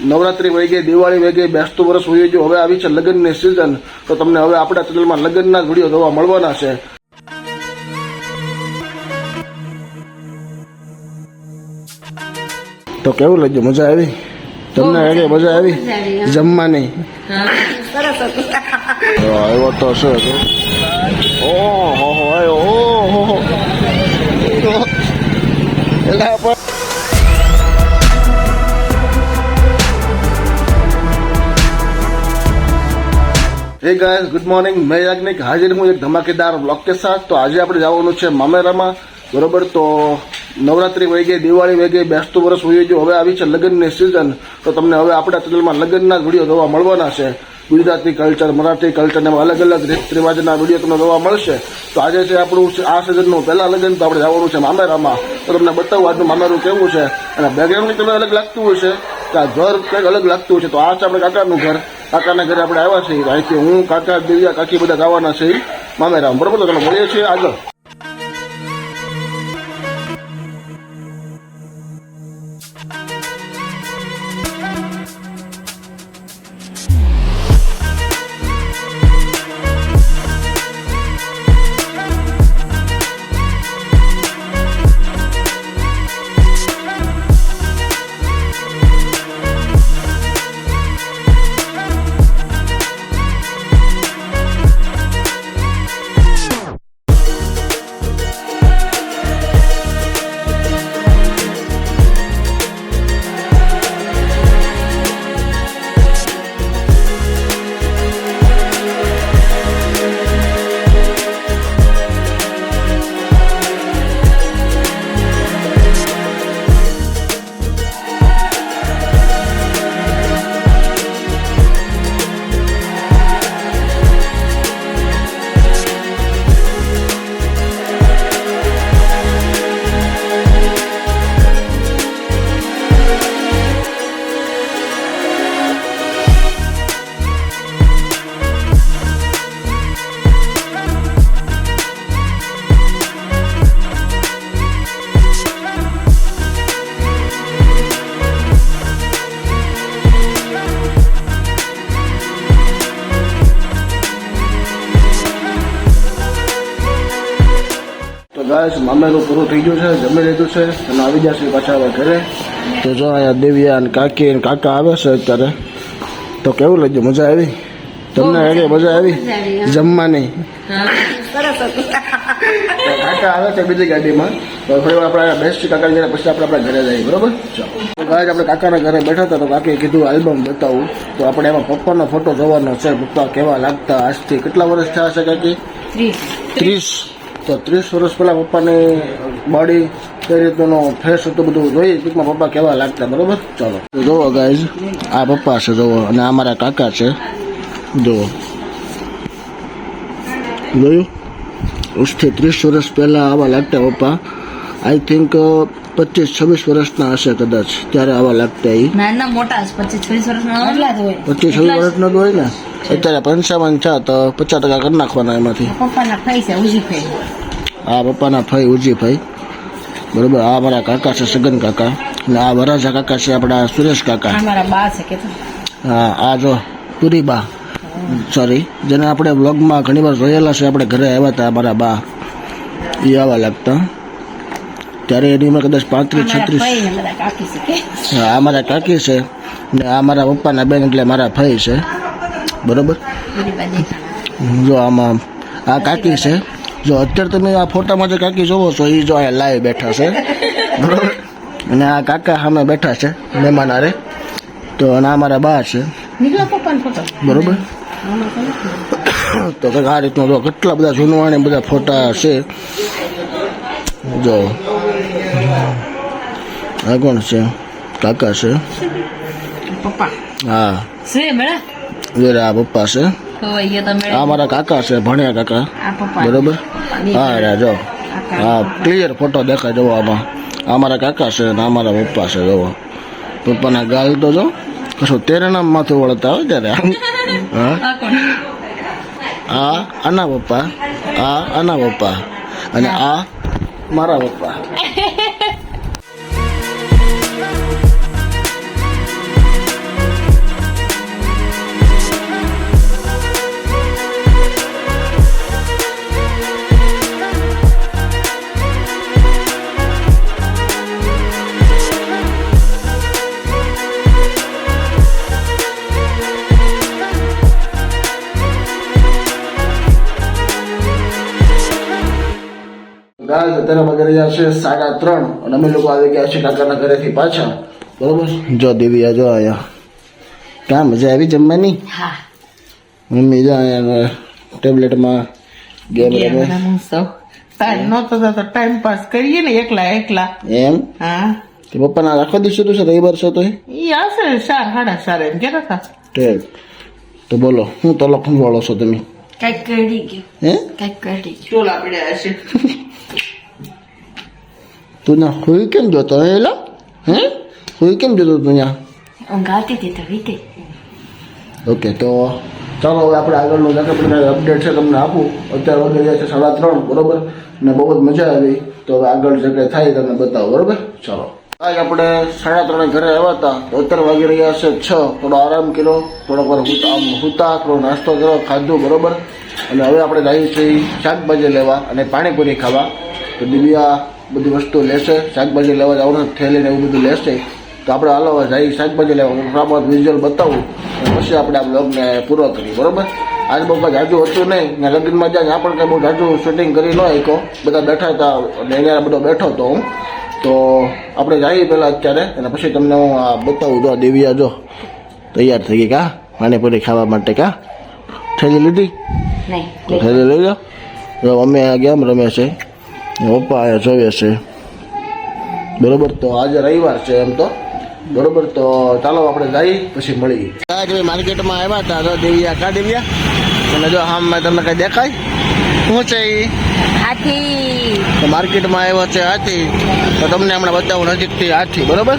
નવરાત્રી વહી ગઈ દિવાળી વહી ગઈ બેસતું વર્ષ વહી ગયું. હવે આવી છે લગ્નની સિઝન તો તમને હવે આપણા ચેનલમાં લગ્નના જ વીડિયો જોવા મળવાના છે. તો કેવું લાગ્યું? મજા આવી? તમને લાગે મજા આવી? જમવાની? આવ્યો તો તો. ઓહો હો આવ્યો ઓહો હો. હે ગાઈસ ગુડ મોર્નિંગ મેં યાજ્ઞિક હાજર હું એક ધમાકેદાર બ્લોક કે સાથ. તો આજે આપણે જવાનું છે મામેરામાં. બરોબર? તો નવરાત્રી વહી ગઈ, દિવાળી વહી ગઈ, બેસતું વર્ષ વહી ગયું. હવે આવી છે લગ્નની સિઝન તો તમને હવે આપણા ચેનલમાં લગ્નના વીડિયો જોવા મળવાના છે. ગુજરાતી કલ્ચર મરાઠી કલ્ચર એમાં અલગ અલગ રીત રિવાજના વીડિયો તમને જોવા મળશે. તો આજે છે આપણું આ સિઝનનું પહેલા લગ્ન, તો આપણે જવાનું છે મામેરામાં. તો તમને બતાવું આજનું મામેરું કેવું છે. અને બેકગ્રાઉન્ડની તમને અલગ લાગતું છે કે આ ઘર કંઈક અલગ લાગતું હોય છે તો આ છે આપણે કાકાનું ઘર. કાકાના ઘરે આપણે આવ્યા છીએ. અહીંથી હું, કાકા, દિવ્યા, કાકી બધા ગાવાના છે. ઈ મામેરામ બરોબર? તો તમે મળીએ છીએ આગળ. તો ગાય મામેરું પૂરું થઈ ગયું છે જમી લીધું છે અને આવી જશે પાછા હવે ઘરે. તો જો અહીંયા દેવિયા અને કાકી અને કાકા આવે છે અત્યારે. તો કેવું લાગ્યું? મજા આવી? તમને લાગે મજા આવી? જમવાની? સરસ હતું તો કાકા આવે છે બીજી ગાડીમાં. તો થોડી વાર આપણે બેસ્ટ કાકા ઘરે પછી આપણે આપણા ઘરે જઈએ બરોબર? ચાલો. તો ગાય આપણે કાકાના ઘરે બેઠા હતા તો કાકે કીધું આલ્બમ બતાવું. તો આપણે એમાં પપ્પાનો ફોટો જોવાનો છે પપ્પા કેવા લાગતા આજથી? કેટલા વર્ષ થયા છે કાકી? ત્રીસ. ત્રીસ. તો ત્રીસ વર્ષ પહેલા પપ્પાની બોડી કઈ રીતનું ફેસ હતું બધું જોઈએ ટૂંકમાં પપ્પા કેવા લાગતા, બરોબર? ચાલો. જુઓ ગાઈઝ આ પપ્પા છે જુઓ અને આ મારા કાકા છે. જુઓ જોયું? ત્રીસ વર્ષ પહેલા આવા લાગતા પપ્પા. આઈ થિંક પચીસ છવ્વીસ વર્ષના હશે કદાચ ત્યારે આવા લાગતા એ નાના મોટા જ પચીસ છવ્વીસ વર્ષના એટલા જ હોય. પચીસ છવ્વીસ વર્ષના તો હોય ને? અત્યારે પંચાવન છે તો પચાસ ટકા કરી નાખવાના એમાંથી. પપ્પાના ફઈ છે ઉજી ફઈ. પપ્પાના ભાઈ ઉજીભાઈ બરોબર આ મારા કાકા છે સગન કાકા. અને આ વરાજા કાકા છે આપણા સુરેશ કાકા. મારા બા છે કે હા આ જો પુરી બા. સોરી જેને આપણે વ્લોગમાં ઘણી વાર જોયેલા છે આપણે ઘરે આવ્યા હતા અમારા બા. એ આવા લાગતા. ત્યારે એની ઉંમર કદાચ પાંત્રીસ છત્રીસ. આ મારા કાકી છે ને આ મારા પપ્પાના બેન એટલે મારા ભાઈ છે. બરોબર? જો આમાં આ કાકી છે. જો અત્યારે તમે આ ફોટામાં જે કાકી જોવો છો એ જો અહીંયા લાઈવ બેઠા છે. બરોબર? અને આ કાકા સામે બેઠા છે મહેમાન હારે. તો અને આ મારા બા છે. બરોબર? તો કંઈક આ રીતનું જો કેટલા બધા જૂનવાણી બધા ફોટા છે. જો. આ કોણ છે? કાકા છે? પપ્પા. હા. શું મેળા વેરા આ પપ્પા છે. આ મારા કાકા છે ભણ્યા કાકા. આ બરોબર? હા રા જો. હા ક્લિયર ફોટો દેખાય જવો આમાં. આ મારા કાકા છે ને આ મારા પપ્પા છે જવો પપ્પાના ગાલ તો જો કશું તેરનામ માથું વળતા હોય ત્યારે હા? આ આના પપ્પા. આ આના પપ્પા. અને આ મારા પપ્પા. અત્યારે વાગી રહ્યા છે સાડા ત્રણ. અને અમે લોકો આવી ગયા છે કાકાના ઘરેથી પાછા. બરોબર? જો દેવી જો અહીંયા ક્યાં? મજા આવી જમવાની? હા. મમ્મી જો અહીંયા ટેબ્લેટમાં ગેમ રમે. ટાઈમ નતો ટાઈમ પાસ કરીએ ને એકલા એકલા. એમ? હા. કે પપ્પાના આખો દિવસ શું છે? રવિવાર છે તો એ આવશે ને ચાર સાડા ચાર એમ ઠીક. તો બોલો હું તો લખું વાળો છો તમે? કંઈક કરી ગયો હે? કંઈક કરી ગયું ચોલા પડ્યા હશે. તું ના હુઈ કેમ જોતો એલા હે હુઈ કેમ જોતો તું ત્યાં ઊંઘ આવતી હતી તો વીતે ઓકે તો ચાલો હવે આપણે આગળનું જે કંઈ પણ અપડેટ છે તમને આપું અત્યારે વાગી રહ્યા છે સાડા ત્રણ બરોબર ને બહુ જ મજા આવી તો હવે આગળ જે કંઈ થાય તમને બતાવો બરોબર ચાલો આજ આપણે સાડા ત્રણે ઘરે આવ્યા હતા તો અત્યારે વાગી રહ્યા છે છ થોડો આરામ કર્યો થોડોક વાર હુતા આમ હુતા થોડો નાસ્તો કર્યો ખાધું બરોબર અને હવે આપણે જઈએ છીએ શાકભાજી લેવા અને પાણીપુરી ખાવા તો દિવ્યા બધી વસ્તુ લેશે શાકભાજી લેવા જવાનું થેલી ને એવું બધું લેશે તો આપણે હાલો હવે જઈ શાકભાજી લેવા થોડા વિઝ્યુઅલ બતાવું પછી આપણે આ બ્લોગને પૂરો કરીએ બરાબર? આજ બહુ કાંઈ જાજુ હતું નહીં ને લગ્નમાં જાય આપણે પણ કાંઈ બહુ જાજુ શૂટિંગ કરી ન શક્યો. બધા બેઠા હતા અને બધો બેઠો હતો હું. તો આપણે જઈએ પહેલાં અત્યારે અને પછી તમને હું આ બતાવું. જો આ દેવિયા જો તૈયાર થઈ ગઈ કા? પાણીપુરી ખાવા માટે કા? થેલી લીધી? થેલી લઈ લો. અમે આ છે? ને પપ્પા જોઈએ છે. બરોબર તો આજે રવિવાર છે એમ તો. બરોબર તો ચાલો આપણે જઈએ પછી મળીએ માર્કેટમાં આવ્યા હતા તો દેવિયા કા દેવિયા અને જો હા મેં તમને કઈ દેખાય? શું છે ઈ? હાથી. તો માર્કેટમાં આવ્યો છે હાથી. તો તમને હમણાં બતાવું નજીકથી હાથી બરોબર?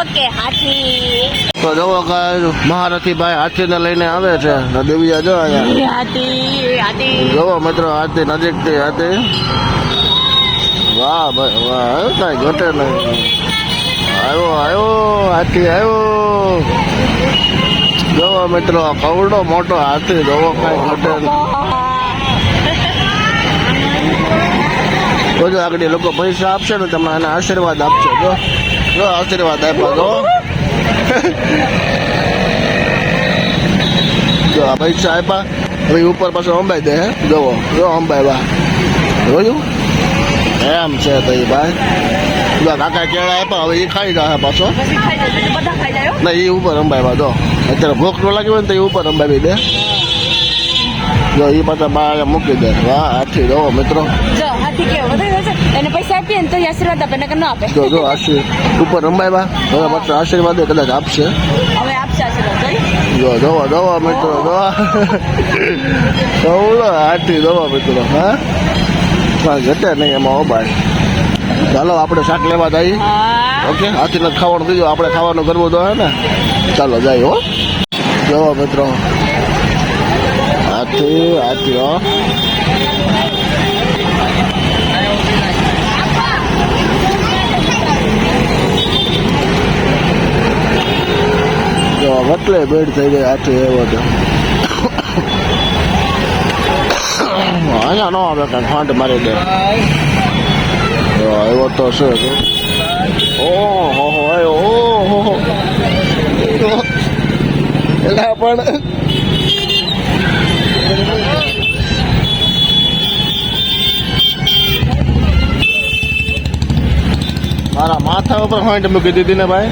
ઓકે હાથી. તો જોવો કાંઈ મહારથી ભાઈ હાથીને લઈને આવે છે. દેવિયા જો અહીંયા. હાથી હાથી. જોવો મિત્રો હાથી નજીકથી હાથી. વાહ ભાઈ વાહ કઈ ઘટે નહીં. આવ્યો આવ્યો હાથી આવ્યો જોવો મિત્રો કવડો મોટો હાથી જોવો કઈ ઘટે નહીં. જો આગળ લોકો પૈસા આપશે ને તમને એને આશીર્વાદ આપશે જો. જો આશીર્વાદ આપ્યા જો જો, આ પૈસા આપ્યા. હવે ઉપર પાછો અંબાઈ દે જોવો જો અંબાઈ બા. જોયું? એમ છે ભાઈ ભાઈ. જો કાકા કેળા આપ્યા, હવે એ ખાઈ જાય પાછો. ના એ ઉપર અંબાઈ બા, જો. અત્યારે ભૂખ ન લાગી ને તો એ ઉપર અંબાઈ દે. જો એ પાછા બહાર મૂકી દે. વાહ આઠી રહો મિત્રો. વધારે એને પૈસા આપીએ ને તો આશીર્વાદ આપે નકર ન આપે. જો જો આશીર્વાદ. ઉપર બા હવે પાછો આશીર્વાદ કદાચ આપશે. હવે આપશે આશીર્વાદ જો દવા દવા મિત્રો દવા કવડો હાથી દવા મિત્રો હા? ઘટે નહીં એમાં ભાઈ. ચાલો આપણે શાક લેવા જઈએ. ઓકે હાથી નથી ખાવાનું કીધું આપણે ખાવાનું કરવું તો હે ને? ચાલો જાય હો. જવો મિત્રો. હાથી હાથી હો. એટલે બેડ થઈ ગઈ આથી એવો તો. અહીંયા ન આવે કાંઈ, ફાંટ મારી દે. એવો તો છે. ઓહો હો ઓહો. એલા પણ મારા માથા ઉપર હોઈન્ટ મૂકી દીધી ને ભાઈ.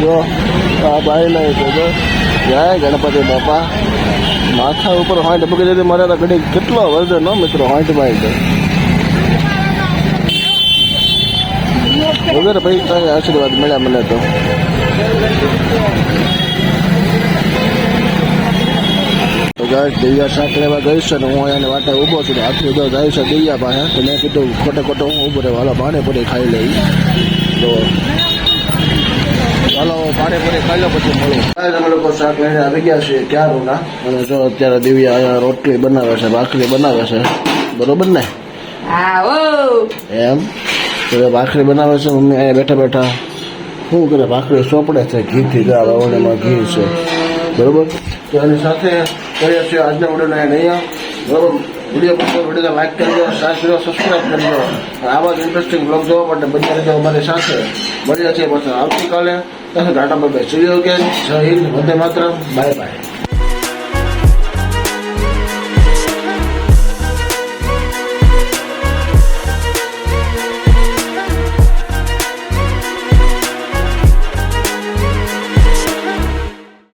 જો, આ ભાઈ નહીં તો જય ગણપતિ બાપા. માથા ઉપર હોઈન્ટ મૂકી દીધી. મારે તો ઘડી કેટલો વર્ષ નો મિત્રો હોઈન્ટ ભાઈ તો વગર તમે આશીર્વાદ મળ્યા મને તો. ગાય દૈયા શાક લેવા છે ને હું એને વાટે ઊભો છું ને હાથી ઉધો જાય છે દૈયા પાસે. તો મેં કીધું ખોટે ખોટો હું ઊભો રહ્યો હાલો પાણીપુરી ખાઈ લઈ. તો ચાલો પાણીપુરી ખાઈ લો પછી મળું. અમે લોકો શાક લઈને આવી ગયા છીએ ક્યારોના? અને જો અત્યારે દિવ્યા અહીંયા રોટલી બનાવે છે ભાખરી બનાવે છે. બરોબર ને? એમ? તો ભાખરી બનાવે છે મમ્મી અહીંયા બેઠા બેઠા. શું કરે? ભાખરી સોંપડે છે ઘીથી જા વાવણીમાં ઘી છે. બરોબર? તો એની સાથે કરીએ છીએ આજના વિડીયોને અહીંયા બરોબર? વીડિયો પસંદ વિડીયોને લાઈક કરી દો સાથ કરજો સબસ્ક્રાઈબ કરી દો આવા જ ઇન્ટરેસ્ટિંગ બ્લોગ જોવા માટે બધા રહેજો અમારી સાથે. મળીએ છીએ પાછા આવતીકાલે. ટાટા બાય બાય સૂર્ય જય હિન્દ. વંદે માત્ર બાય બાય